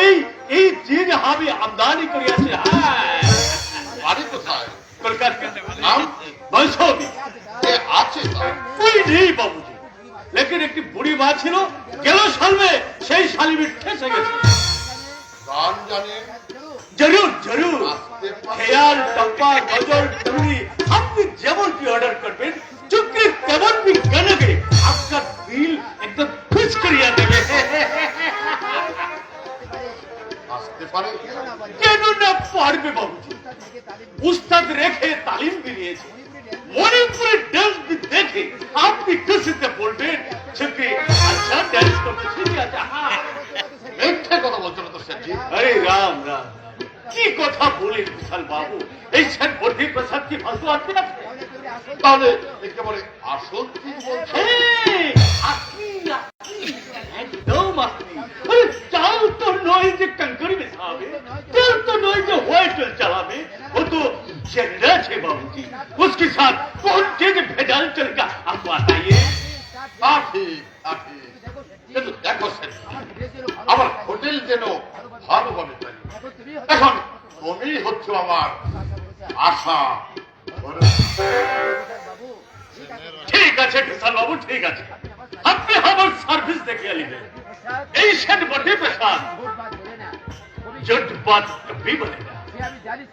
এই আমদানি একটি বুড়ি মা ছিল গেল সালমে সেই শালিমি ঠেসে গেছে। জরুর জরুর। খেয়াল টপ্পা গজল টুলি আপনি যেমন কি অর্ডার পারবে বাবুজি। উস্তাদ রেখে তালিম দিয়েছে মণিপুরের ডান্স দেখে আপনি খুশিতে বলবেন সত্যি আচ্ছা ডান্স করতে শিখে আছে। হ্যাঁ মিথ্যে কথা বলছো না তো সেটি আরে রাম রাম। কি কথা বলেন বিশাল বাবু? এই সেন বর্ধি প্রসাদ কি আনতে আছে তাহলে একেবারে আসল কি বলছো? আপনি আপনি। कैंटर का आपको आता है দেখো আমার হোটেল যেন ভালোভাবে চলে। এখন তুমি হচ্ছে আমার আশা ঠিক আছে কিষান বাবু ঠিক আছে। আপনি আমার সার্ভিস দেখে নেবেন এই সেট বটে পেশান জোট বাদ বলে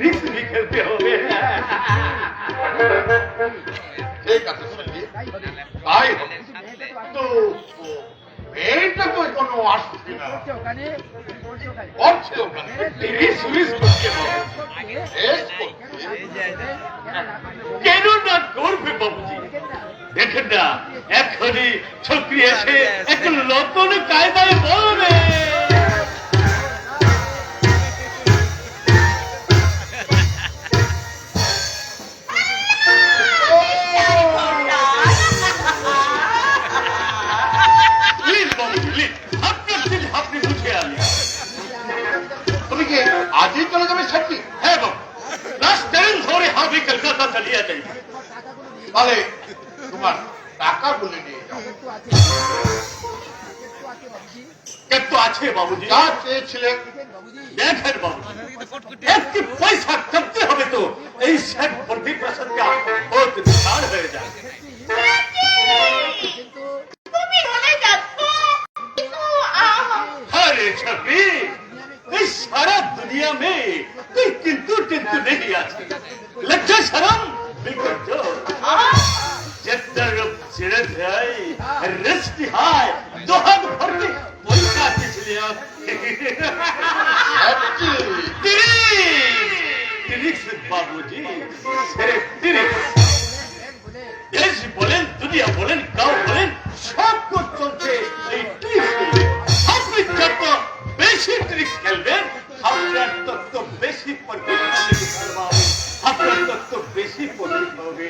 রিস্ক भी খেলতে হবে ঠিক আছে তাই হবে কিন্তু তো কোনো আসছে না করছে ওখানে রিস্ক রিস্ক করতে হবে কেন না করবে বাবুজি দেখেন না এখনই ছকরি এসে এক নতুন কায়দায় বলবে তাহলে তোমার টাকাগুলি নিয়ে যাও একটু আছে বাবুজি যা চেয়েছিলে দেখেন বাবু একটি পয়সা করতে হবে তো এই শেখ ভর্তি প্রসঙ্গে বহুত বিশাল হয়ে যায় তুমি বলে যাচ্ছ কিন্তু আহ, अरे छपी इस सारा दुनिया में कोई किंतु टिंतु नहीं आती রেস্টি হায় দোহান ভর্তি পয়সা দিছিল টিরিক্স বাবুজি দেশ বলেন দুনিয়া বলেন গাঁও বলেন সব চলছে এই ট্রিক্স আপনি যত বেশি ট্রিক্স খেলবেন আপনার তত বেশি পরিবর্তন হবে আপনার তত বেশি পরিবর্তন হবে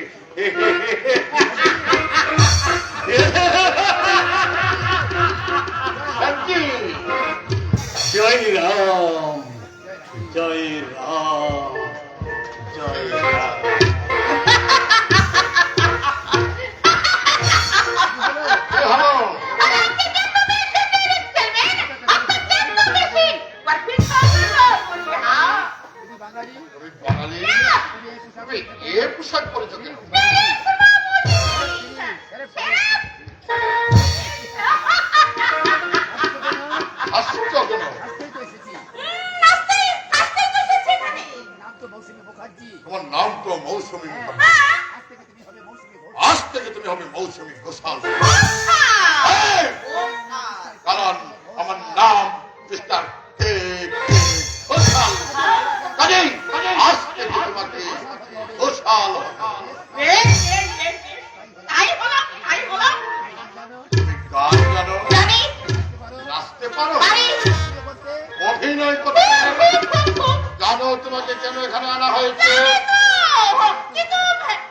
জয় রাম জয় রাম। বাঙালি? এ পোশাক পরে মৌসুমী আজ থেকে তুমি হবে মৌসুমী ঘোষাল। কারণ আমার নাম মিস্টার ঘোষাল। ঘোষাল অভিনয় করতে জানো তোমাকে কেন এখানে আনা হয়েছে? 你怎么？